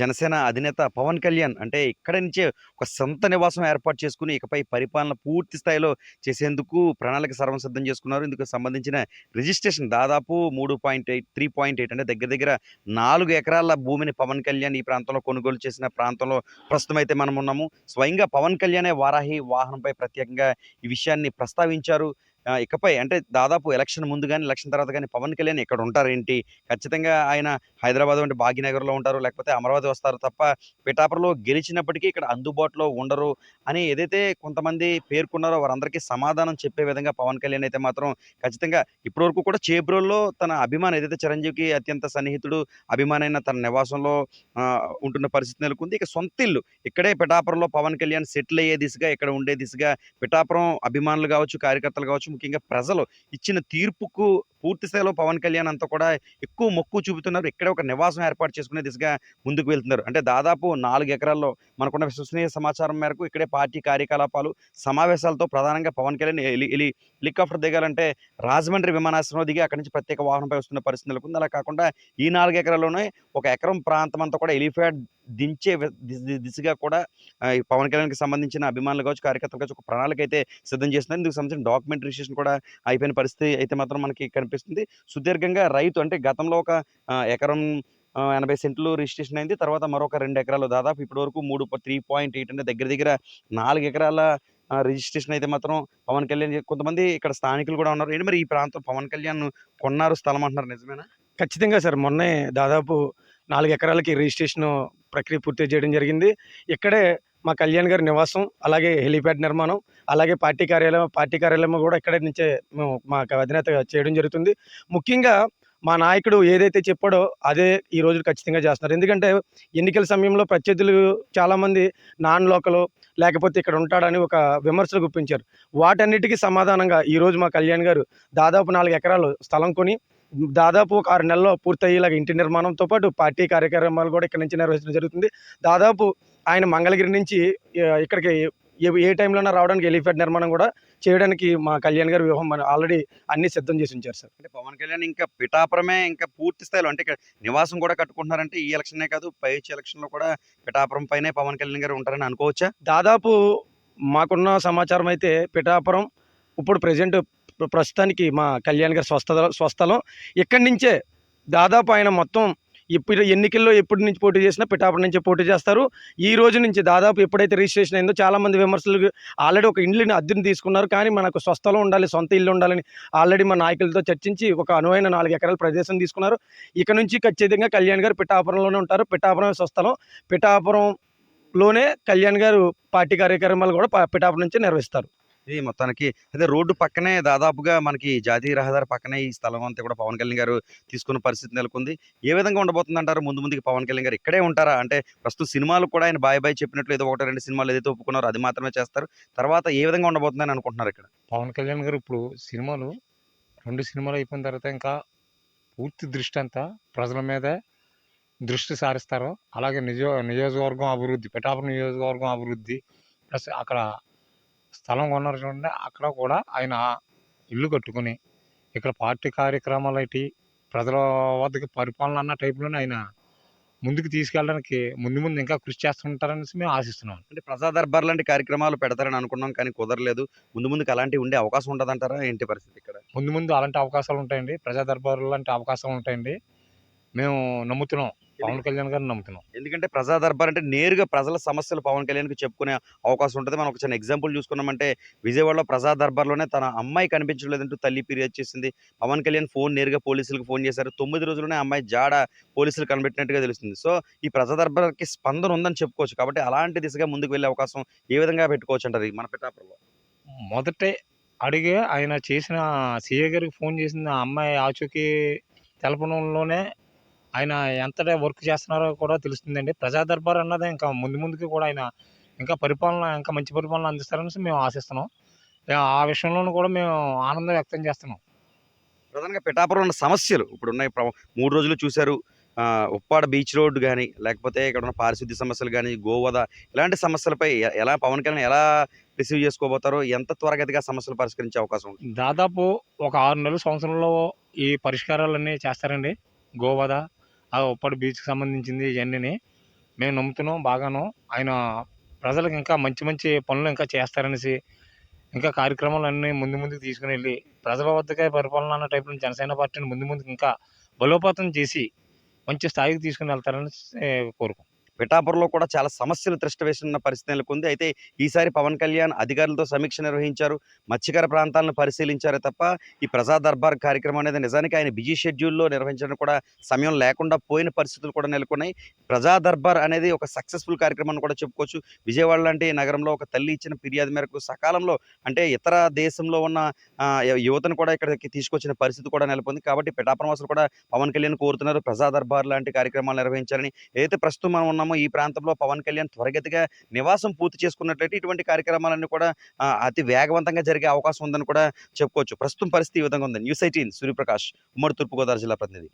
జనసేన అధినేత పవన్ కళ్యాణ్ అంటే ఇక్కడ నుంచే ఒక సొంత నివాసం ఏర్పాటు చేసుకుని ఇకపై పరిపాలన పూర్తి స్థాయిలో చేసేందుకు ప్రణాళిక సర్వసిద్ధం చేసుకున్నారు. ఇందుకు సంబంధించిన రిజిస్ట్రేషన్ దాదాపు మూడు point eight three point eight అంటే దగ్గర దగ్గర నాలుగు ఎకరాల భూమిని పవన్ కళ్యాణ్ ఈ ప్రాంతంలో కొనుగోలు చేసిన ప్రాంతంలో ప్రస్తుతం అయితే మనం ఉన్నాము స్వయంగా పవన్ కళ్యాణే వారాహి వాహనంపై ప్రత్యేకంగా ఈ విషయాన్ని ప్రస్తావించారు. ఇకపై అంటే దాదాపు ఎలక్షన్ ముందు కానీ ఎలక్షన్ తర్వాత కానీ పవన్ కళ్యాణ్ ఇక్కడ ఉంటారేంటి? ఖచ్చితంగా ఆయన హైదరాబాద్ వంటి భాగ్యనగర్లో ఉంటారు లేకపోతే అమరావతి వస్తారు తప్ప పిఠాపురలో గెలిచినప్పటికీ ఇక్కడ అందుబాటులో ఉండరు అని ఏదైతే కొంతమంది పేర్కొన్నారో వారందరికీ సమాధానం చెప్పే విధంగా పవన్ కళ్యాణ్ అయితే మాత్రం ఖచ్చితంగా ఇప్పటివరకు కూడా చేబ్రోల్లో తన అభిమానం ఏదైతే చిరంజీవికి అత్యంత సన్నిహితుడు అభిమానైన తన నివాసంలో ఉంటున్న పరిస్థితి నెలకొంది. ఇక సొంత ఇల్లు. ఇక్కడే పిఠాపురంలో పవన్ కళ్యాణ్ సెటిల్ అయ్యే దిశగా ఇక్కడ ఉండే దిశగా పిఠాపురం అభిమానులు కావచ్చు కార్యకర్తలు కావచ్చు ముఖ్యంగా ప్రజలు ఇచ్చిన తీర్పుకు పూర్తి స్థాయిలో పవన్ కళ్యాణ్ అంతా కూడా ఎక్కువ మొక్కు చూపుతున్నారు. ఇక్కడే ఒక నివాసం ఏర్పాటు చేసుకునే దిశగా ముందుకు వెళ్తున్నారు. అంటే దాదాపు నాలుగు ఎకరాల్లో మనకున్న విశ్వసనీయ సమాచారం మేరకు ఇక్కడే పార్టీ కార్యకలాపాలు సమావేశాలతో ప్రధానంగా పవన్ కళ్యాణ్ హెలికాప్టర్ దిగాలంటే రాజమండ్రి విమానాశ్రయం దిగి అక్కడి నుంచి ప్రత్యేక వాహనంపై వస్తున్న పరిస్థితి నెలకొంది. అలా కాకుండా ఈ నాలుగు ఎకరాల్లోనే ఒక ఎకరం ప్రాంతం అంతా కూడా ఎలిఫాడ్ దించే దిశగా కూడా ఈ పవన్ కళ్యాణ్కి సంబంధించిన అభిమానులు కావచ్చు కార్యకర్తలు కావచ్చు ఒక ప్రణాళిక అయితే సిద్ధం చేస్తున్నారు. ఇందుకు సంబంధించిన డాక్యుమెంట్ రిజిస్ట్రేషన్ కూడా అయిపోయిన పరిస్థితి అయితే మాత్రం మనకి కనిపిస్తుంది. సుదీర్ఘంగా రైతు అంటే గతంలో ఒక ఎకరం ఎనభై సెంట్లు రిజిస్ట్రేషన్ అయింది. తర్వాత మరొక రెండు ఎకరాలు దాదాపు ఇప్పటి వరకు మూడు త్రీ పాయింట్ ఎయిట్ అంటే దగ్గర దగ్గర నాలుగు ఎకరాల రిజిస్ట్రేషన్ అయితే మాత్రం పవన్ కళ్యాణ్ కొంతమంది ఇక్కడ స్థానికులు కూడా ఉన్నారు. ఏంటి మరి ఈ ప్రాంతం పవన్ కళ్యాణ్ కొన్నారు స్థలం అంటున్నారు నిజమేనా? ఖచ్చితంగా సార్. మొన్నే దాదాపు నాలుగు ఎకరాలకి రిజిస్ట్రేషన్ ప్రక్రియ పూర్తి చేయడం జరిగింది. ఇక్కడే మా కళ్యాణ్ గారి నివాసం అలాగే హెలిప్యాడ్ నిర్మాణం అలాగే పార్టీ కార్యాలయం పార్టీ కార్యాలయం కూడా ఇక్కడే నుంచే మేము మా అధినేత చేయడం జరుగుతుంది. ముఖ్యంగా మా నాయకుడు ఏదైతే చెప్పాడో అదే ఈ రోజు ఖచ్చితంగా చేస్తున్నారు. ఎందుకంటే ఎన్నికల సమయంలో ప్రత్యర్థులు చాలామంది నాన్ లోకలు లేకపోతే ఇక్కడ ఉంటాడని ఒక విమర్శలు గుప్పించారు. వాటన్నిటికీ సమాధానంగా ఈరోజు మా కళ్యాణ్ గారు దాదాపు నాలుగు ఎకరాలు స్థలం కొని దాదాపు ఒక ఆరు నెలల్లో పూర్తయ్యేలాగా ఇంటి నిర్మాణంతో పాటు పార్టీ కార్యక్రమాలు కూడా ఇక్కడ నుంచి నిర్వహించడం జరుగుతుంది. దాదాపు ఆయన మంగళగిరి నుంచి ఇక్కడికి ఏ ఏ టైంలోనే రావడానికి ఎలిఫెంట్ నిర్మాణం కూడా చేయడానికి మా కళ్యాణ్ గారి వ్యూహం మన ఆల్రెడీ అన్ని సిద్ధం చేసి ఉంచారు సార్. అంటే పవన్ కళ్యాణ్ ఇంకా పిఠాపురమే ఇంకా పూర్తి స్థాయిలో అంటే ఇక్కడ నివాసం కూడా కట్టుకుంటున్నారంటే ఈ ఎలక్షనే కాదు పై వచ్చే ఎలక్షన్లో కూడా పిఠాపురం పైనే పవన్ కళ్యాణ్ గారు ఉంటారని అనుకోవచ్చా? దాదాపు మాకున్న సమాచారం అయితే పిఠాపురం ఇప్పుడు ప్రజెంట్ ప్రస్తుతానికి మా కళ్యాణ్ గారి స్వస్థ స్వస్థలం. ఇక్కడి నుంచే దాదాపు ఆయన మొత్తం ఇప్పుడు ఎన్నికల్లో ఎప్పటి నుంచి పోటీ చేసినా పిఠాపటి నుంచి పోటీ చేస్తారు. ఈ రోజు నుంచి దాదాపు ఎప్పుడైతే రిజిస్ట్రేషన్ అయిందో చాలా మంది విమర్శలు ఆల్రెడీ ఒక ఇండ్లని అద్దెని తీసుకున్నారు. కానీ మనకు స్వస్థలం ఉండాలి సొంత ఇల్లు ఉండాలని ఆల్రెడీ మా నాయకులతో చర్చించి ఒక అనువైన నాలుగు ఎకరాల ప్రదేశం తీసుకున్నారు. ఇక నుంచి ఖచ్చితంగా కళ్యాణ్ గారు పిఠాపురంలోనే ఉంటారు. పిఠాపురం స్వస్థలం. పిఠాపురంలోనే కళ్యాణ్ గారు పార్టీ కార్యక్రమాలు కూడా పిఠాపురం నుంచి నిర్వహిస్తారు. ఇది మొత్తానికి అదే రోడ్డు పక్కనే దాదాపుగా మనకి జాతీయ రహదారి పక్కనే ఈ స్థలం అంతా కూడా పవన్ కళ్యాణ్ గారు తీసుకున్న పరిస్థితి నెలకొంది. ఏ విధంగా ఉండబోతుంది అంటారు ముందు ముందుకి పవన్ కళ్యాణ్ గారు ఇక్కడే ఉంటారా? అంటే ప్రస్తుతం సినిమాలు కూడా ఆయన బాయ్ బాయ్ చెప్పినట్లు ఏదో ఒకటి రెండు సినిమాలు ఏదైతే ఒప్పుకున్నారో అది మాత్రమే చేస్తారు. తర్వాత ఏ విధంగా ఉండబోతుందని అనుకుంటున్నారు ఇక్కడ? పవన్ కళ్యాణ్ గారు ఇప్పుడు సినిమాలు రెండు సినిమాలు అయిపోయిన తర్వాత ఇంకా పూర్తి దృష్టి అంతా ప్రజల మీదే దృష్టి సారిస్తారు. అలాగే నిజ నియోజకవర్గం అభివృద్ధి పిఠాపురం నియోజకవర్గం అభివృద్ధి ప్లస్ అక్కడ స్థలం కొన్నారు చూడండి అక్కడ కూడా ఆయన ఇల్లు కట్టుకుని ఇక్కడ పార్టీ కార్యక్రమాలు ఏంటి ప్రజల వద్దకి పరిపాలన అన్న టైప్లోనే ఆయన ముందుకు తీసుకెళ్ళడానికి ముందు ముందు ఇంకా కృషి చేస్తుంటారనేసి మేము ఆశిస్తున్నాం. అంటే ప్రజా దర్బార్ లాంటి కార్యక్రమాలు పెడతారని అనుకున్నాం కానీ కుదరలేదు. ముందు ముందుకు అలాంటివి ఉండే అవకాశం ఉండదంటారా? ఏంటి పరిస్థితి ఇక్కడ? ముందు ముందు అలాంటి అవకాశాలు ఉంటాయండి. ప్రజా దర్బారు లాంటి అవకాశాలు ఉంటాయండి. మేము నమ్ముతున్నాం. పవన్ కళ్యాణ్ గారిని నమ్ముతున్నాం. ఎందుకంటే ప్రజా దర్బార్ అంటే నేరుగా ప్రజల సమస్యలు పవన్ కళ్యాణ్కి చెప్పుకునే అవకాశం ఉంటుంది. మనం ఒక చిన్న ఎగ్జాంపుల్ చూసుకున్నామంటే విజయవాడలో ప్రజా దర్బార్లోనే తన అమ్మాయి కనిపించలేదంటూ తల్లి ఫిర్యాదు చేసింది. పవన్ కళ్యాణ్ ఫోన్ నేరుగా పోలీసులకు ఫోన్ చేశారు. తొమ్మిది రోజుల్లోనే అమ్మాయి జాడ పోలీసులు కనిపెట్టినట్టుగా తెలుస్తుంది. సో ఈ ప్రజా దర్బార్కి స్పందన ఉందని చెప్పుకోవచ్చు. కాబట్టి అలాంటి దిశగా ముందుకు వెళ్ళే అవకాశం ఏ విధంగా పెట్టుకోవచ్చు అంటారు మన పిఠాపురంలో? మొదటే అడిగే ఆయన చేసిన సీఏ గారికి ఫోన్ చేసిన ఆ అమ్మాయి ఆచూకీ తెలపడంలోనే ఆయన ఎంత వర్క్ చేస్తున్నారో కూడా తెలుస్తుందండి. ప్రజా దర్బార్ అన్నది ఇంకా ముందు ముందుకి కూడా ఆయన ఇంకా పరిపాలన ఇంకా మంచి పరిపాలన అందిస్తారనేసి మేము ఆశిస్తున్నాం. ఆ విషయంలోనూ కూడా మేము ఆనందం వ్యక్తం చేస్తున్నాం. ప్రధానంగా పిఠాపురం ఉన్న సమస్యలు ఇప్పుడు ఉన్నాయి మూడు రోజులు చూశారు. ఉప్పాడ బీచ్ రోడ్ కానీ లేకపోతే ఇక్కడ ఉన్న పారిశుద్ధ్య సమస్యలు కానీ గోవద ఇలాంటి సమస్యలపై ఎలా పవన్ కళ్యాణ్ ఎలా రిసీవ్ చేసుకోబోతారో ఎంత త్వరగతిగా సమస్యలు పరిష్కరించే అవకాశం ఉంటుంది? దాదాపు ఒక ఆరు నెలల సంవత్సరంలో ఈ పరిష్కారాలన్నీ చేస్తారండి. గోవద ఆ ఉప్పాడు బీచ్కి సంబంధించింది ఇవన్నీ మేము నమ్ముతున్నాం బాగాను. ఆయన ప్రజలకు ఇంకా మంచి మంచి పనులు ఇంకా చేస్తారనేసి ఇంకా కార్యక్రమాలు అన్నీ ముందు ముందుకు తీసుకుని వెళ్ళి ప్రజల వద్దకే పరిపాలన అన్న టైప్లో జనసేన పార్టీని ముందు ముందుకు ఇంకా బలోపేతం చేసి మంచి స్థాయికి తీసుకుని వెళ్తారని కోరుకుంటున్నాం. పిఠాపురంలో కూడా చాలా సమస్యలు తృష్టవేసిన పరిస్థితి నెలకొంది. అయితే ఈసారి పవన్ కళ్యాణ్ అధికారులతో సమీక్ష నిర్వహించారు. మత్స్యకార ప్రాంతాలను పరిశీలించారే తప్ప ఈ ప్రజా దర్బార్ కార్యక్రమం అనేది నిజానికి ఆయన బిజీ షెడ్యూల్లో నిర్వహించడం కూడా సమయం లేకుండా పోయిన పరిస్థితులు కూడా నెలకొన్నాయి. ప్రజా దర్బార్ అనేది ఒక సక్సెస్ఫుల్ కార్యక్రమం కూడా చెప్పుకోవచ్చు. విజయవాడ లాంటి నగరంలో ఒక తల్లి ఇచ్చిన ఫిర్యాదు మేరకు సకాలంలో అంటే ఇతర దేశంలో ఉన్న యువతను కూడా ఇక్కడికి తీసుకొచ్చిన పరిస్థితి కూడా నెలకొంది. కాబట్టి పిఠాపురం వాసులు కూడా పవన్ కళ్యాణ్ కోరుతున్నారు. ప్రజా దర్బార్ లాంటి కార్యక్రమాలు నిర్వహించాలని. ఏదైతే ప్రస్తుతం మనం ఉన్నామో ఈ ప్రాంతంలో పవన్ కళ్యాణ్ త్వరగతిగా నివాసం పూర్తి చేసుకున్నట్లయితే ఇటువంటి కార్యక్రమాలన్నీ కూడా అతి వేగవంతంగా జరిగే అవకాశం ఉందని కూడా చెప్పుకోవచ్చు. ప్రస్తుతం పరిస్థితి ఈ విధంగా ఉంది. న్యూస్ ఎయిటీన్ సూర్యప్రకాష్ ఉమ్మడి తూర్పుగోదావరి జిల్లా ప్రతినిధి.